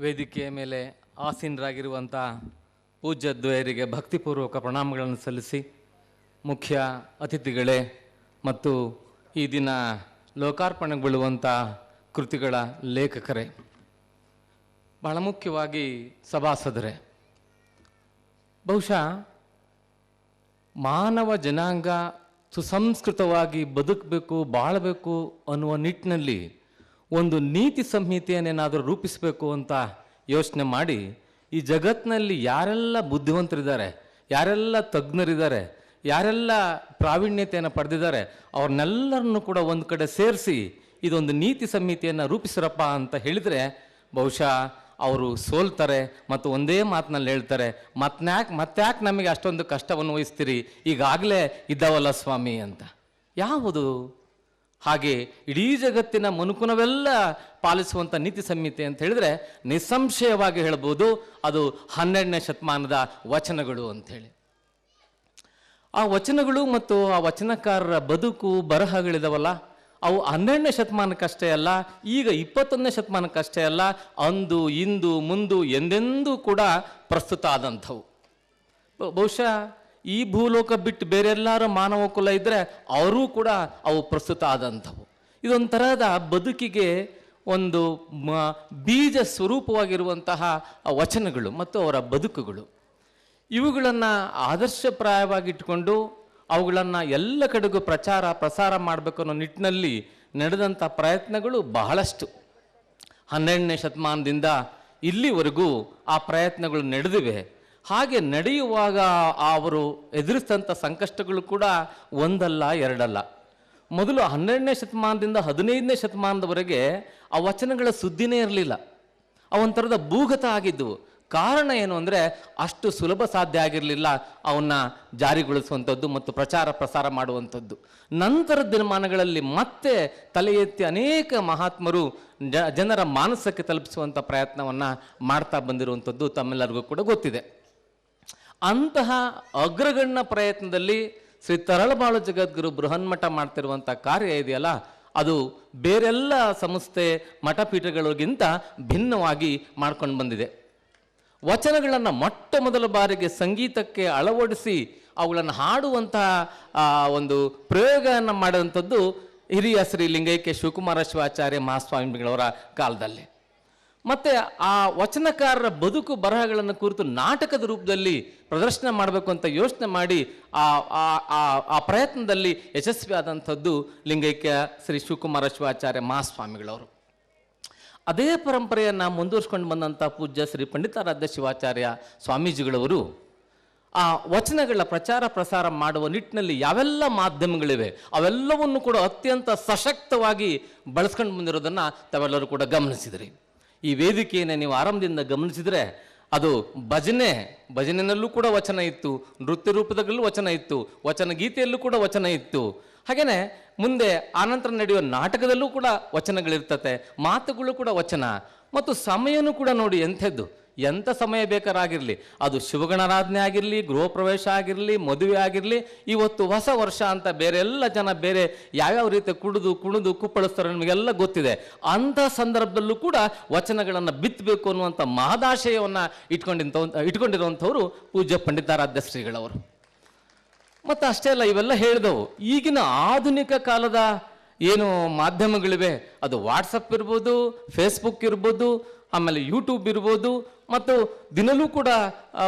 ವೇದಿಕೆಯ ಮೇಲೆ ಆಸೀನರಾಗಿರುವಂಥ ಪೂಜ್ಯ ದ್ವಯರಿಗೆ ಭಕ್ತಿಪೂರ್ವಕ ಪ್ರಣಾಮಗಳನ್ನು ಸಲ್ಲಿಸಿ ಮುಖ್ಯ ಅತಿಥಿಗಳೇ ಮತ್ತು ಈ ದಿನ ಲೋಕಾರ್ಪಣೆಗೊಳ್ಳುವಂಥ ಕೃತಿಗಳ ಲೇಖಕರೇ. ಬಹಳ ಮುಖ್ಯವಾಗಿ ಸಭಾಸದರೇ, ಬಹುಶಃ ಮಾನವ ಜನಾಂಗ ಸುಸಂಸ್ಕೃತವಾಗಿ ಬದುಕಬೇಕು, ಬಾಳಬೇಕು ಅನ್ನುವ ನಿಟ್ಟಿನಲ್ಲಿ ಒಂದು ನೀತಿ ಸಂಹಿತೆಯನ್ನೇನಾದರೂ ರೂಪಿಸಬೇಕು ಅಂತ ಯೋಚನೆ ಮಾಡಿ ಈ ಜಗತ್ತಿನಲ್ಲಿ ಯಾರೆಲ್ಲ ಬುದ್ಧಿವಂತರಿದ್ದಾರೆ, ಯಾರೆಲ್ಲ ತಜ್ಞರಿದ್ದಾರೆ, ಯಾರೆಲ್ಲ ಪ್ರಾವೀಣ್ಯತೆಯನ್ನು ಪಡೆದಿದ್ದಾರೆ, ಅವ್ರನ್ನೆಲ್ಲರನ್ನು ಕೂಡ ಒಂದು ಕಡೆ ಸೇರಿಸಿ ಇದೊಂದು ನೀತಿ ಸಂಹಿತೆಯನ್ನು ರೂಪಿಸಿರಪ್ಪ ಅಂತ ಹೇಳಿದರೆ ಬಹುಶಃ ಅವರು ಸೋಲ್ತಾರೆ ಮತ್ತು ಒಂದೇ ಮಾತಿನಲ್ಲಿ ಹೇಳ್ತಾರೆ ಮತ್ತನ್ಯಾಕೆ ಮತ್ತ್ಯಾಕೆ ನಮಗೆ ಅಷ್ಟೊಂದು ಕಷ್ಟವನ್ನು ವಹಿಸ್ತೀರಿ, ಈಗಾಗಲೇ ಇದ್ದಾವಲ್ಲ ಸ್ವಾಮಿ ಅಂತ. ಯಾವುದು? ಹಾಗೆ ಇಡೀ ಜಗತ್ತಿನ ಮನುಕುನವೆಲ್ಲ ಪಾಲಿಸುವಂಥ ನೀತಿ ಸಂಹಿತೆ ಅಂತ ಹೇಳಿದ್ರೆ ನಿಸ್ಸಂಶಯವಾಗಿ ಹೇಳ್ಬೋದು ಅದು ಹನ್ನೆರಡನೇ ಶತಮಾನದ ವಚನಗಳು ಅಂಥೇಳಿ. ಆ ವಚನಗಳು ಮತ್ತು ಆ ವಚನಕಾರರ ಬದುಕು, ಬರಹಗಳಿದವಲ್ಲ, ಅವು ಹನ್ನೆರಡನೇ ಶತಮಾನಕ್ಕಷ್ಟೇ ಅಲ್ಲ, ಈಗ ಇಪ್ಪತ್ತೊಂದನೇ ಶತಮಾನಕ್ಕಷ್ಟೇ ಅಲ್ಲ, ಅಂದು, ಇಂದು, ಮುಂದು ಎಂದೆಂದೂ ಕೂಡ ಪ್ರಸ್ತುತ ಆದಂಥವು. ಬಹುಶಃ ಈ ಭೂಲೋಕ ಬಿಟ್ಟು ಬೇರೆಲ್ಲಾರ ಮಾನವ ಕುಲ ಇದ್ದರೆ ಅವರೂ ಕೂಡ ಅವು ಪ್ರಸ್ತುತ ಆದಂಥವು. ಇದೊಂಥರದ ಬದುಕಿಗೆ ಒಂದು ಬೀಜ ಸ್ವರೂಪವಾಗಿರುವಂತಹ ವಚನಗಳು ಮತ್ತು ಅವರ ಬದುಕುಗಳು. ಇವುಗಳನ್ನು ಆದರ್ಶಪ್ರಾಯವಾಗಿಟ್ಟುಕೊಂಡು ಅವುಗಳನ್ನು ಎಲ್ಲ ಕಡೆಗೂ ಪ್ರಚಾರ, ಪ್ರಸಾರ ಮಾಡಬೇಕು ಅನ್ನೋ ನಿಟ್ಟಿನಲ್ಲಿ ನಡೆದಂಥ ಪ್ರಯತ್ನಗಳು ಬಹಳಷ್ಟು. ಹನ್ನೆರಡನೇ ಶತಮಾನದಿಂದ ಇಲ್ಲಿವರೆಗೂ ಆ ಪ್ರಯತ್ನಗಳು ನಡೆದಿವೆ. ಹಾಗೆ ನಡೆಯುವಾಗ ಅವರು ಎದುರಿಸಿದಂಥ ಸಂಕಷ್ಟಗಳು ಕೂಡ ಒಂದಲ್ಲ, ಎರಡಲ್ಲ. ಮೊದಲು ಹನ್ನೆರಡನೇ ಶತಮಾನದಿಂದ ಹದಿನೈದನೇ ಶತಮಾನದವರೆಗೆ ಆ ವಚನಗಳ ಸುದ್ದಿನೇ ಇರಲಿಲ್ಲ. ಅವೊಂಥರದ ಭೂಗತ ಆಗಿದ್ದವು. ಕಾರಣ ಏನು ಅಂದರೆ ಅಷ್ಟು ಸುಲಭ ಸಾಧ್ಯ ಆಗಿರಲಿಲ್ಲ ಅವನ್ನ ಜಾರಿಗೊಳಿಸುವಂಥದ್ದು ಮತ್ತು ಪ್ರಚಾರ ಪ್ರಸಾರ ಮಾಡುವಂಥದ್ದು. ನಂತರ ದಿನಮಾನಗಳಲ್ಲಿ ಮತ್ತೆ ತಲೆ ಎತ್ತಿ ಅನೇಕ ಮಹಾತ್ಮರು ಜನರ ಮಾನಸಕ್ಕೆ ತಲುಪಿಸುವಂಥ ಪ್ರಯತ್ನವನ್ನು ಮಾಡ್ತಾ ಬಂದಿರುವಂಥದ್ದು ತಮ್ಮೆಲ್ಲರಿಗೂ ಕೂಡ ಗೊತ್ತಿದೆ. ಅಂತಹ ಅಗ್ರಗಣ್ಯ ಪ್ರಯತ್ನದಲ್ಲಿ ಶ್ರೀ ತರಳಬಾಳು ಜಗದ್ಗುರು ಬೃಹನ್ಮಠ ಮಾಡ್ತಿರುವಂಥ ಕಾರ್ಯ ಇದೆಯಲ್ಲ, ಅದು ಬೇರೆಲ್ಲ ಸಂಸ್ಥೆ ಮಠಪೀಠಗಳಿಗಿಂತ ಭಿನ್ನವಾಗಿ ಮಾಡ್ಕೊಂಡು ಬಂದಿದೆ. ವಚನಗಳನ್ನು ಮೊಟ್ಟ ಮೊದಲ ಬಾರಿಗೆ ಸಂಗೀತಕ್ಕೆ ಅಳವಡಿಸಿ ಅವುಗಳನ್ನು ಹಾಡುವಂತಹ ಒಂದು ಪ್ರಯೋಗವನ್ನು ಮಾಡುವಂಥದ್ದು ಹಿರಿಯ ಶ್ರೀ ಲಿಂಗೈಕ್ಯ ಶಿವಕುಮಾರ ಶಿವಾಚಾರ್ಯ ಮಹಾಸ್ವಾಮಿಗಳವರ ಕಾಲದಲ್ಲಿ. ಮತ್ತೆ ಆ ವಚನಕಾರರ ಬದುಕು ಬರಹಗಳನ್ನು ಕುರಿತು ನಾಟಕದ ರೂಪದಲ್ಲಿ ಪ್ರದರ್ಶನ ಮಾಡಬೇಕು ಅಂತ ಯೋಚನೆ ಮಾಡಿ ಆ, ಆ- ಆ- ಪ್ರಯತ್ನದಲ್ಲಿ ಯಶಸ್ವಿ ಆದಂಥದ್ದು ಲಿಂಗೈಕ್ಯ ಶ್ರೀ ಶಿವಕುಮಾರ ಶಿವಾಚಾರ್ಯ ಮಹಾಸ್ವಾಮಿಗಳವರು. ಅದೇ ಪರಂಪರೆಯನ್ನು ಮುಂದುವರಿಸ್ಕೊಂಡು ಬಂದಂಥ ಪೂಜ್ಯ ಶ್ರೀ ಪಂಡಿತಾರಾಧ್ಯ ಶಿವಾಚಾರ್ಯ ಸ್ವಾಮೀಜಿಗಳವರು, ಆ ವಚನಗಳ ಪ್ರಚಾರ ಪ್ರಸಾರ ಮಾಡುವ ನಿಟ್ಟಿನಲ್ಲಿ ಯಾವೆಲ್ಲ ಮಾಧ್ಯಮಗಳಿವೆ ಅವೆಲ್ಲವನ್ನು ಕೂಡ ಅತ್ಯಂತ ಸಶಕ್ತವಾಗಿ ಬಳಸ್ಕೊಂಡು ಬಂದಿರೋದನ್ನು ತಾವೆಲ್ಲರೂ ಕೂಡ ಗಮನಿಸಿದ್ರಿ. ಈ ವೇದಿಕೆಯನ್ನು ನೀವು ಆರಂಭದಿಂದ ಗಮನಿಸಿದರೆ ಅದು ಭಜನೆ ಭಜನೆಯಲ್ಲೂ ಕೂಡ ವಚನ ಇತ್ತು, ನೃತ್ಯ ರೂಪದಲ್ಲೂ ವಚನ ಇತ್ತು, ವಚನ ಗೀತೆಯಲ್ಲೂ ಕೂಡ ವಚನ ಇತ್ತು. ಹಾಗೇನೆ ಮುಂದೆ ಆನಂತರ ನಡೆಯುವ ನಾಟಕದಲ್ಲೂ ಕೂಡ ವಚನಗಳಿರ್ತತೆ, ಮಾತುಗಳು ಕೂಡ ವಚನ, ಮತ್ತು ಸಮಯನೂ ಕೂಡ ನೋಡಿ ಎಂಥದ್ದು. ಎಂಥ ಸಮಯ ಬೇಕಾರಾಗಿರಲಿ, ಅದು ಶಿವಗಣಾರಾಧನೆ ಆಗಿರಲಿ ಗೃಹ ಪ್ರವೇಶ ಆಗಿರಲಿ, ಮದುವೆ ಆಗಿರಲಿ, ಇವತ್ತು ಹೊಸ ವರ್ಷ ಅಂತ ಬೇರೆ ಎಲ್ಲ ಜನ ಬೇರೆ ಯಾವ್ಯಾವ ರೀತಿ ಕುಡಿದು, ಕುಣಿದು, ಕುಪ್ಪಳಿಸ್ತಾರೆ ನಿಮಗೆಲ್ಲ ಗೊತ್ತಿದೆ. ಅಂಥ ಸಂದರ್ಭದಲ್ಲೂ ಕೂಡ ವಚನಗಳನ್ನು ಬಿತ್ತಬೇಕು ಅನ್ನುವಂಥ ಮಹದಾಶಯವನ್ನು ಇಟ್ಕೊಂಡಿಂತ ಇಟ್ಕೊಂಡಿರುವಂಥವ್ರು ಪೂಜ್ಯ ಪಂಡಿತಾರಾಧ್ಯ ಶ್ರೀಗಳವರು. ಮತ್ತು ಅಷ್ಟೇ ಅಲ್ಲ, ಇವೆಲ್ಲ ಹೇಳಿದವು. ಈಗಿನ ಆಧುನಿಕ ಕಾಲದ ಏನು ಮಾಧ್ಯಮಗಳಿವೆ, ಅದು ವಾಟ್ಸಪ್ ಇರ್ಬೋದು ಫೇಸ್ಬುಕ್ ಇರ್ಬೋದು ಆಮೇಲೆ ಯೂಟ್ಯೂಬ್ ಇರ್ಬೋದು, ಮತ್ತು ದಿನಲೂ ಕೂಡ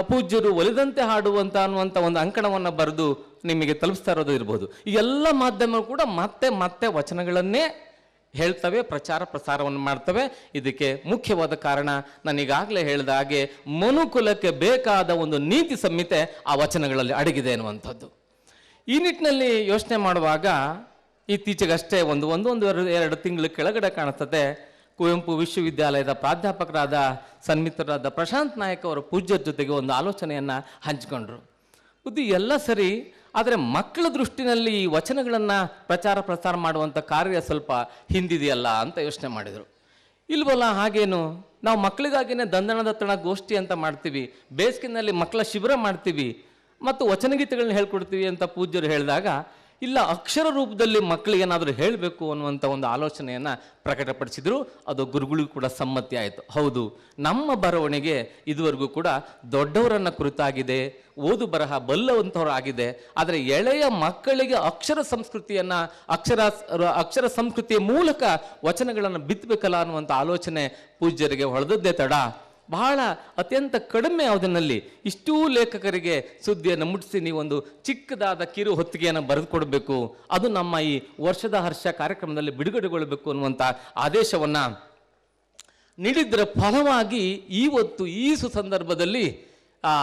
ಪೂಜ್ಯರು ಒಲಿದಂತೆ ಹಾಡುವಂತ ಅನ್ನುವಂಥ ಒಂದು ಅಂಕಣವನ್ನು ಬರೆದು ನಿಮಗೆ ತಲುಪಿಸ್ತಾ ಇರೋದು ಇರ್ಬೋದು. ಈ ಎಲ್ಲ ಮಾಧ್ಯಮಗಳು ಕೂಡ ಮತ್ತೆ ಮತ್ತೆ ವಚನಗಳನ್ನೇ ಹೇಳ್ತವೆ, ಪ್ರಚಾರ ಪ್ರಸಾರವನ್ನು ಮಾಡ್ತವೆ. ಇದಕ್ಕೆ ಮುಖ್ಯವಾದ ಕಾರಣ ನಾನು ಈಗಾಗಲೇ ಹೇಳಿದ ಹಾಗೆ, ಮನುಕುಲಕ್ಕೆ ಬೇಕಾದ ಒಂದು ನೀತಿ ಸಂಹಿತೆ ಆ ವಚನಗಳಲ್ಲಿ ಅಡಗಿದೆ ಎನ್ನುವಂಥದ್ದು. ಈ ನಿಟ್ಟಿನಲ್ಲಿ ಯೋಚನೆ ಮಾಡುವಾಗ, ಇತ್ತೀಚೆಗಷ್ಟೇ ಒಂದು ಒಂದು ಒಂದು ಎರಡು ತಿಂಗಳ ಕೆಳಗಡೆ ಕಾಣಿಸ್ತದೆ ಕುವೆಂಪು ವಿಶ್ವವಿದ್ಯಾಲಯದ ಪ್ರಾಧ್ಯಾಪಕರಾದ ಸನ್ಮಿತ್ರರಾದ ಪ್ರಶಾಂತ್ ನಾಯಕ್ ಅವರ ಪೂಜ್ಯರ ಜೊತೆಗೆ ಒಂದು ಆಲೋಚನೆಯನ್ನು ಹಂಚಿಕೊಂಡ್ರು. ಬುದ್ಧಿ ಎಲ್ಲ ಸರಿ, ಆದರೆ ಮಕ್ಕಳ ದೃಷ್ಟಿನಲ್ಲಿ ಈ ವಚನಗಳನ್ನು ಪ್ರಚಾರ ಪ್ರಸಾರ ಮಾಡುವಂಥ ಕಾರ್ಯ ಸ್ವಲ್ಪ ಹಿಂದಿದೆಯಲ್ಲ ಅಂತ ಯೋಚನೆ ಮಾಡಿದರು. ಇಲ್ವಲ್ಲ, ಹಾಗೇನು? ನಾವು ಮಕ್ಕಳಿಗಾಗಿನೇ ತಣ ಗೋಷ್ಠಿ ಅಂತ ಮಾಡ್ತೀವಿ, ಬೇಸಿಗೆನಲ್ಲಿ ಮಕ್ಕಳ ಶಿಬಿರ ಮಾಡ್ತೀವಿ, ಮತ್ತು ವಚನಗೀತೆಗಳನ್ನ ಹೇಳ್ಕೊಡ್ತೀವಿ ಅಂತ ಪೂಜ್ಯರು ಹೇಳಿದಾಗ ಇಲ್ಲ, ಅಕ್ಷರ ರೂಪದಲ್ಲಿ ಮಕ್ಕಳಿಗೆ ಏನಾದರೂ ಹೇಳಬೇಕು ಅನ್ನುವಂಥ ಒಂದು ಆಲೋಚನೆಯನ್ನು ಪ್ರಕಟಪಡಿಸಿದರು, ಅದು ಗುರುಗಳಿಗೂ ಕೂಡ ಸಮ್ಮತಿ ಆಯಿತು. ಹೌದು, ನಮ್ಮ ಬರವಣಿಗೆ ಇದುವರೆಗೂ ಕೂಡ ದೊಡ್ಡವರನ್ನು ಕುರಿತಾಗಿದೆ, ಓದು ಬರಹ ಬಲ್ಲವಂಥವ್ರು ಆಗಿದೆ ಆದರೆ ಎಳೆಯ ಮಕ್ಕಳಿಗೆ ಅಕ್ಷರ ಸಂಸ್ಕೃತಿಯನ್ನು, ಅಕ್ಷರ ಅಕ್ಷರ ಸಂಸ್ಕೃತಿಯ ಮೂಲಕ ವಚನಗಳನ್ನು ಬಿತ್ತಬೇಕಲ್ಲ ಅನ್ನುವಂಥ ಆಲೋಚನೆ ಪೂಜ್ಯರಿಗೆ ಹೊಳೆದದ್ದೇ ತಡ. ಬಹಳ ಅತ್ಯಂತ ಕಡಿಮೆ ಅವಧಿನಲ್ಲಿ ಇಷ್ಟೂ ಲೇಖಕರಿಗೆ ಸುದ್ದಿಯನ್ನು ಮುಟ್ಟಿಸಿ ನೀವೊಂದು ಚಿಕ್ಕದಾದ ಕಿರು ಹೊತ್ತಿಗೆಯನ್ನು ಬರೆದುಕೊಡ್ಬೇಕು. ಅದು ನಮ್ಮ ಈ ವರ್ಷದ ಹರ್ಷ ಕಾರ್ಯಕ್ರಮದಲ್ಲಿ ಬಿಡುಗಡೆಗೊಳ್ಳಬೇಕು ಅನ್ನುವಂಥ ಆದೇಶವನ್ನು ನೀಡಿದ್ದರ ಫಲವಾಗಿ ಇವತ್ತು ಈ ಸುಸಂದರ್ಭದಲ್ಲಿ, ಆ,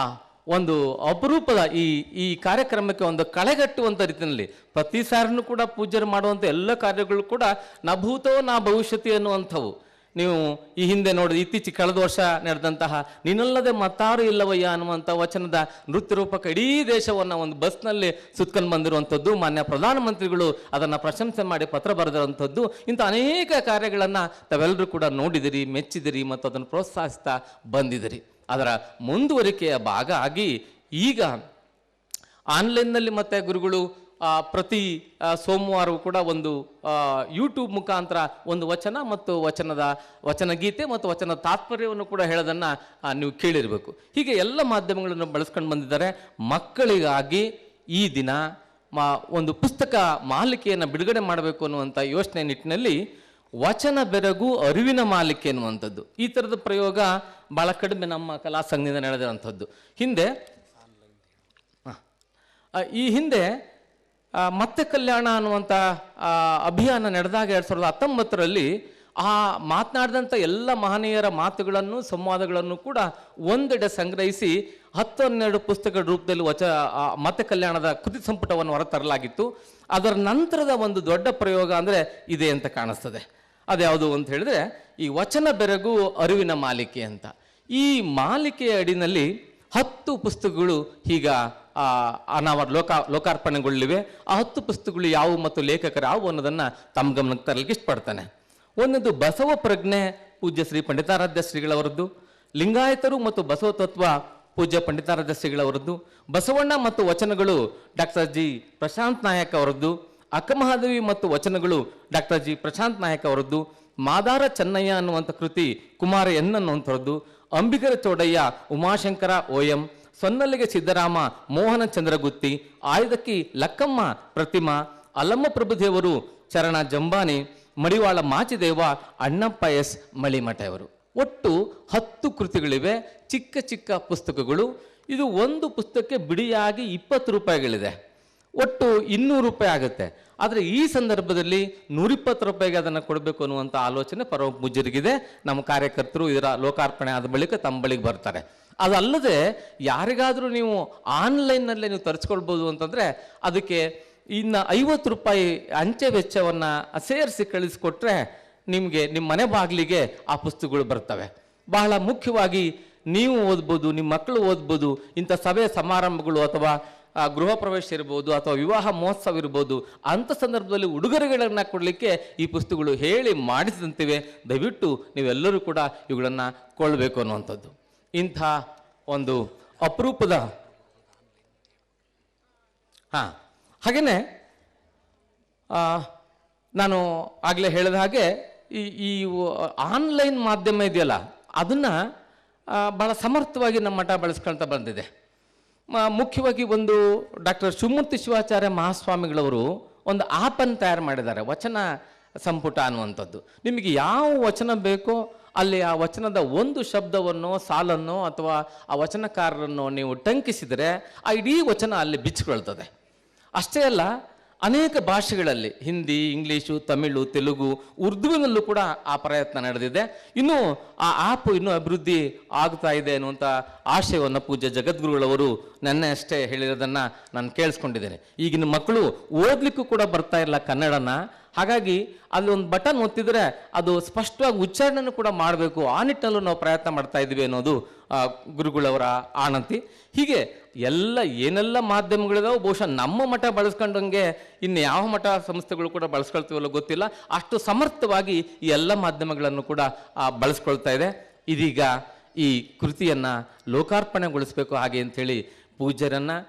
ಒಂದು ಅಪರೂಪದ ಈ ಈ ಕಾರ್ಯಕ್ರಮಕ್ಕೆ ಒಂದು ಕಳೆಗಟ್ಟುವಂಥ ರೀತಿಯಲ್ಲಿ ಪ್ರತಿ ಸಾರನೂ ಕೂಡ ಪೂಜೆ ಮಾಡುವಂಥ ಎಲ್ಲ ಕಾರ್ಯಗಳು ಕೂಡ ನಭೂತೋ ಭೂತೋ ನಾ ಭವಿಷ್ಯತಿ ಅನ್ನುವಂಥವು. ನೀವು ಈ ಹಿಂದೆ ನೋಡಿದ ಇತ್ತೀಚೆಗೆ ಕಳೆದ ವರ್ಷ ನಡೆದಂತಹ ನಿನ್ನಲ್ಲದೆ ಮತ್ತಾರು ಇಲ್ಲವಯ್ಯ ಅನ್ನುವಂಥ ವಚನದ ನೃತ್ಯ ರೂಪಕ ಇಡೀ ದೇಶವನ್ನು ಒಂದು ಬಸ್ನಲ್ಲಿ ಸುತ್ಕೊಂಡು ಬಂದಿರುವಂಥದ್ದು, ಮಾನ್ಯ ಪ್ರಧಾನಮಂತ್ರಿಗಳು ಅದನ್ನು ಪ್ರಶಂಸೆ ಮಾಡಿ ಪತ್ರ ಬರೆದಿರುವಂಥದ್ದು, ಇಂಥ ಅನೇಕ ಕಾರ್ಯಗಳನ್ನು ತಾವೆಲ್ಲರೂ ಕೂಡ ನೋಡಿದಿರಿ, ಮೆಚ್ಚಿದಿರಿ ಮತ್ತು ಅದನ್ನು ಪ್ರೋತ್ಸಾಹಿಸ್ತಾ ಬಂದಿದಿರಿ. ಅದರ ಮುಂದುವರಿಕೆಯ ಭಾಗ ಆಗಿ ಈಗ ಆನ್ಲೈನ್ನಲ್ಲಿ ಮತ್ತೆ ಗುರುಗಳು ಪ್ರತಿ ಸೋಮವಾರವೂ ಕೂಡ ಒಂದು ಯೂಟ್ಯೂಬ್ ಮುಖಾಂತರ ಒಂದು ವಚನ ಮತ್ತು ವಚನದ, ವಚನ ಗೀತೆ ಮತ್ತು ವಚನ ತಾತ್ಪರ್ಯವನ್ನು ಕೂಡ ಹೇಳೋದನ್ನು ನೀವು ಕೇಳಿರಬೇಕು. ಹೀಗೆ ಎಲ್ಲ ಮಾಧ್ಯಮಗಳನ್ನು ಬಳಸ್ಕೊಂಡು ಬಂದಿದ್ದಾರೆ. ಮಕ್ಕಳಿಗಾಗಿ ಈ ದಿನ, ಮಾ, ಒಂದು ಪುಸ್ತಕ ಮಾಲಿಕೆಯನ್ನು ಬಿಡುಗಡೆ ಮಾಡಬೇಕು ಅನ್ನುವಂಥ ಯೋಚನೆ ನಿಟ್ಟಿನಲ್ಲಿ ವಚನ ಬೆರಗು ಅರಿವಿನ ಮಾಲಿಕೆ ಅನ್ನುವಂಥದ್ದು. ಈ ಥರದ ಪ್ರಯೋಗ ಭಾಳ ಕಡಿಮೆ ನಮ್ಮ ಕಲಾ ಸಂಘದಿಂದ ನಡೆದಿರುವಂಥದ್ದು. ಹಿಂದೆ ಈ ಹಿಂದೆ ಮತ್ತೆ ಕಲ್ಯಾಣ ಅನ್ನುವಂಥ ಅಭಿಯಾನ ನಡೆದಾಗ ಎರಡು ಸಾವಿರದ ಹತ್ತೊಂಬತ್ತರಲ್ಲಿ ಆ ಮಾತನಾಡಿದಂಥ ಎಲ್ಲ ಮಹನೀಯರ ಮಾತುಗಳನ್ನು, ಸಂವಾದಗಳನ್ನು ಕೂಡ ಒಂದೆಡೆ ಸಂಗ್ರಹಿಸಿ ಹತ್ತು ಹನ್ನೆರಡು ಪುಸ್ತಕಗಳ ರೂಪದಲ್ಲಿ ವಚ ಮತ ಕಲ್ಯಾಣದ ಕೃತಿ ಸಂಪುಟವನ್ನು ಹೊರತರಲಾಗಿತ್ತು. ಅದರ ನಂತರದ ಒಂದು ದೊಡ್ಡ ಪ್ರಯೋಗ ಅಂದರೆ ಇದೆ ಅಂತ ಕಾಣಿಸ್ತದೆ. ಅದ್ಯಾವುದು ಅಂತ ಹೇಳಿದ್ರೆ, ಈ ವಚನ ಬೆರಗು ಅರಿವಿನ ಮಾಲಿಕೆ ಅಂತ. ಈ ಮಾಲಿಕೆಯ ಅಡಿನಲ್ಲಿ ಹತ್ತು ಪುಸ್ತಕಗಳು ಈಗ ಆ, ಅನಾವ ಲೋಕ ಲೋಕಾರ್ಪಣೆಗೊಳ್ಳಿವೆ. ಆ ಹತ್ತು ಪುಸ್ತಕಗಳು ಯಾವುವು ಮತ್ತು ಲೇಖಕರು ಯಾವುವು ಅನ್ನೋದನ್ನು ತಮ್ಮ ಗಮನಕ್ಕೆ ತರಲಿಕ್ಕೆ ಇಷ್ಟಪಡ್ತಾನೆ. ಒಂದೊಂದು ಬಸವ ಪ್ರಜ್ಞೆ ಪೂಜ್ಯ ಶ್ರೀ ಪಂಡಿತಾರಾಧ್ಯ ಶ್ರೀಗಳವರದ್ದು. ಲಿಂಗಾಯತರು ಮತ್ತು ಬಸವ ತತ್ವ ಪೂಜ್ಯ ಪಂಡಿತಾರಾಧ್ಯ ಶ್ರೀಗಳವರದ್ದು. ಬಸವಣ್ಣ ಮತ್ತು ವಚನಗಳು ಡಾಕ್ಟರ್ ಜಿ ಪ್ರಶಾಂತ್ ನಾಯಕ್ ಅವರದ್ದು. ಅಕ್ಕಮಹಾದೇವಿ ಮತ್ತು ವಚನಗಳು ಡಾಕ್ಟರ್ ಜಿ ಪ್ರಶಾಂತ್ ನಾಯಕ್ ಅವರದ್ದು. ಮಾದಾರ ಚೆನ್ನಯ್ಯ ಅನ್ನುವಂಥ ಕೃತಿ ಕುಮಾರ ಎನ್ ಅನ್ನುವಂಥದ್ದು. ಅಂಬಿಗರ ಚೌಡಯ್ಯ ಉಮಾಶಂಕರ ಓಎಂ ಸೊನ್ನಲ್ಲಿಗೆ ಸಿದ್ದರಾಮ, ಮೋಹನ ಚಂದ್ರಗುತ್ತಿ, ಆಯುಧಕ್ಕಿ ಲಕ್ಕಮ್ಮ, ಪ್ರತಿಮಾ, ಅಲ್ಲಮ್ಮ ಪ್ರಭುದೇವರು ಚರಣ ಜಂಬಾನಿ, ಮಡಿವಾಳ ಮಾಚಿದೇವ, ಅಣ್ಣಪ್ಪ ಎಸ್ ಮಳಿಮಠ ಅವರು ಒಟ್ಟು ಹತ್ತು ಕೃತಿಗಳಿವೆ, ಚಿಕ್ಕ ಚಿಕ್ಕ ಪುಸ್ತಕಗಳು. ಇದು ಒಂದು ಪುಸ್ತಕಕ್ಕೆ ಬಿಡಿಯಾಗಿ ಇಪ್ಪತ್ತು ರೂಪಾಯಿಗಳಿದೆ. ಒಟ್ಟು ಇನ್ನೂರು ರೂಪಾಯಿ ಆಗುತ್ತೆ. ಆದರೆ ಈ ಸಂದರ್ಭದಲ್ಲಿ ನೂರಿಪ್ಪತ್ತು ರೂಪಾಯಿಗೆ ಅದನ್ನು ಕೊಡಬೇಕು ಅನ್ನುವಂಥ ಆಲೋಚನೆ ಪರಮ ಪೂಜ್ಯರಿಗಿದೆ. ನಮ್ಮ ಕಾರ್ಯಕರ್ತರು ಇದರ ಲೋಕಾರ್ಪಣೆ ಆದ ಬಳಿಕ ತಮ್ಮ ಬಳಿಗೆ ಬರ್ತಾರೆ. ಅದಲ್ಲದೆ ಯಾರಿಗಾದರೂ ನೀವು ಆನ್ಲೈನ್ನಲ್ಲೇ ನೀವು ತರಿಸ್ಕೊಳ್ಬೋದು ಅಂತಂದರೆ ಅದಕ್ಕೆ ಇನ್ನು ಐವತ್ತು ರೂಪಾಯಿ ಅಂಚೆ ವೆಚ್ಚವನ್ನು ಸೇರಿಸಿ ಕಳಿಸ್ಕೊಟ್ರೆ ನಿಮಗೆ ನಿಮ್ಮ ಮನೆ ಬಾಗಿಲಿಗೆ ಆ ಪುಸ್ತಕಗಳು ಬರ್ತವೆ. ಬಹಳ ಮುಖ್ಯವಾಗಿ ನೀವು ಓದ್ಬೋದು ನಿಮ್ಮ ಮಕ್ಕಳು ಓದ್ಬೋದು, ಇಂಥ ಸಭೆ ಸಮಾರಂಭಗಳು ಅಥವಾ ಗೃಹ ಪ್ರವೇಶ ಇರ್ಬೋದು ಅಥವಾ ವಿವಾಹ ಮಹೋತ್ಸವ ಇರ್ಬೋದು ಅಂಥ ಸಂದರ್ಭದಲ್ಲಿ ಉಡುಗೊರೆಗಳನ್ನು ಕೊಡಲಿಕ್ಕೆ ಈ ಪುಸ್ತಕಗಳು ಹೇಳಿ ಮಾಡಿಸಿದಂತಿವೆ. ದಯವಿಟ್ಟು ನೀವೆಲ್ಲರೂ ಕೂಡ ಇವುಗಳನ್ನು ಕೊಳ್ಳಬೇಕು ಅನ್ನುವಂಥದ್ದು. ಇಂಥ ಒಂದು ಅಪರೂಪದ, ಹಾಂ ಹಾಗೆಯೇ ನಾನು ಆಗಲೇ ಹೇಳಿದ ಹಾಗೆ ಈ ಈ ಆನ್ಲೈನ್ ಮಾಧ್ಯಮ ಇದೆಯಲ್ಲ, ಅದನ್ನು ಭಾಳ ಸಮರ್ಥವಾಗಿ ನಮ್ಮ ಮಠ ಬಳಸ್ಕೊಳ್ತಾ ಬಂದಿದೆ. ಮುಖ್ಯವಾಗಿ ಒಂದು ಡಾಕ್ಟರ್ ಶಿವಮೂರ್ತಿ ಶಿವಾಚಾರ್ಯ ಮಹಾಸ್ವಾಮಿಗಳವರು ಒಂದು ಆಪನ್ನು ತಯಾರು ಮಾಡಿದ್ದಾರೆ, ವಚನ ಸಂಪುಟ ಅನ್ನುವಂಥದ್ದು. ನಿಮಗೆ ಯಾವ ವಚನ ಬೇಕೋ ಅಲ್ಲಿ ಆ ವಚನದ ಒಂದು ಶಬ್ದವನ್ನು, ಸಾಲನ್ನು ಅಥವಾ ಆ ವಚನಕಾರರನ್ನು ನೀವು ಟಂಕಿಸಿದರೆ ಆ ಇಡೀ ವಚನ ಅಲ್ಲಿ ಬಿಚ್ಚಿಕೊಳ್ತದೆ. ಅಷ್ಟೇ ಅಲ್ಲ ಅನೇಕ ಭಾಷೆಗಳಲ್ಲಿ, ಹಿಂದಿ, ಇಂಗ್ಲೀಷು, ತಮಿಳು, ತೆಲುಗು, ಉರ್ದುವಿನಲ್ಲೂ ಕೂಡ ಆ ಪ್ರಯತ್ನ ನಡೆದಿದೆ. ಇನ್ನು ಆ ಆಪ್ ಇನ್ನೂ ಅಭಿವೃದ್ಧಿ ಆಗ್ತಾ ಇದೆ ಅನ್ನುವಂಥ ಆಶಯವನ್ನು ಪೂಜ್ಯ ಜಗದ್ಗುರುಗಳವರು ನೆನ್ನೆ ಅಷ್ಟೇ ಹೇಳಿರೋದನ್ನು ನಾನು ಕೇಳಿಸ್ಕೊಂಡಿದ್ದೇನೆ. ಈಗಿನ ಮಕ್ಕಳು ಓದಲಿಕ್ಕೂ ಕೂಡ ಬರ್ತಾ ಇಲ್ಲ ಕನ್ನಡನ. ಹಾಗಾಗಿ ಅಲ್ಲಿ ಒಂದು ಬಟನ್ ಒತ್ತಿದ್ರೆ ಅದು ಸ್ಪಷ್ಟವಾಗಿ ಉಚ್ಚಾರಣೆಯನ್ನು ಕೂಡ ಮಾಡಬೇಕು. ಆ ನಿಟ್ಟಿನಲ್ಲೂ ನಾವು ಪ್ರಯತ್ನ ಮಾಡ್ತಾ ಇದ್ವಿ ಅನ್ನೋದು ಗುರುಗಳವರ ಆನಂತಿ. ಹೀಗೆ ಎಲ್ಲ ಏನೆಲ್ಲ ಮಾಧ್ಯಮಗಳಿದಾವೆ, ಬಹುಶಃ ನಮ್ಮ ಮಠ ಬಳಸ್ಕೊಂಡಂಗೆ ಇನ್ನು ಯಾವ ಮಠ ಸಂಸ್ಥೆಗಳು ಕೂಡ ಬಳಸ್ಕೊಳ್ತೀವಲ್ಲ ಗೊತ್ತಿಲ್ಲ. ಅಷ್ಟು ಸಮರ್ಥವಾಗಿ ಈ ಎಲ್ಲ ಮಾಧ್ಯಮಗಳನ್ನು ಕೂಡ ಬಳಸ್ಕೊಳ್ತಾ ಇದೆ. ಇದೀಗ ಈ ಕೃತಿಯನ್ನು ಲೋಕಾರ್ಪಣೆಗೊಳಿಸಬೇಕು ಹಾಗೆ ಅಂಥೇಳಿ ಪೂಜ್ಯರನ್ನು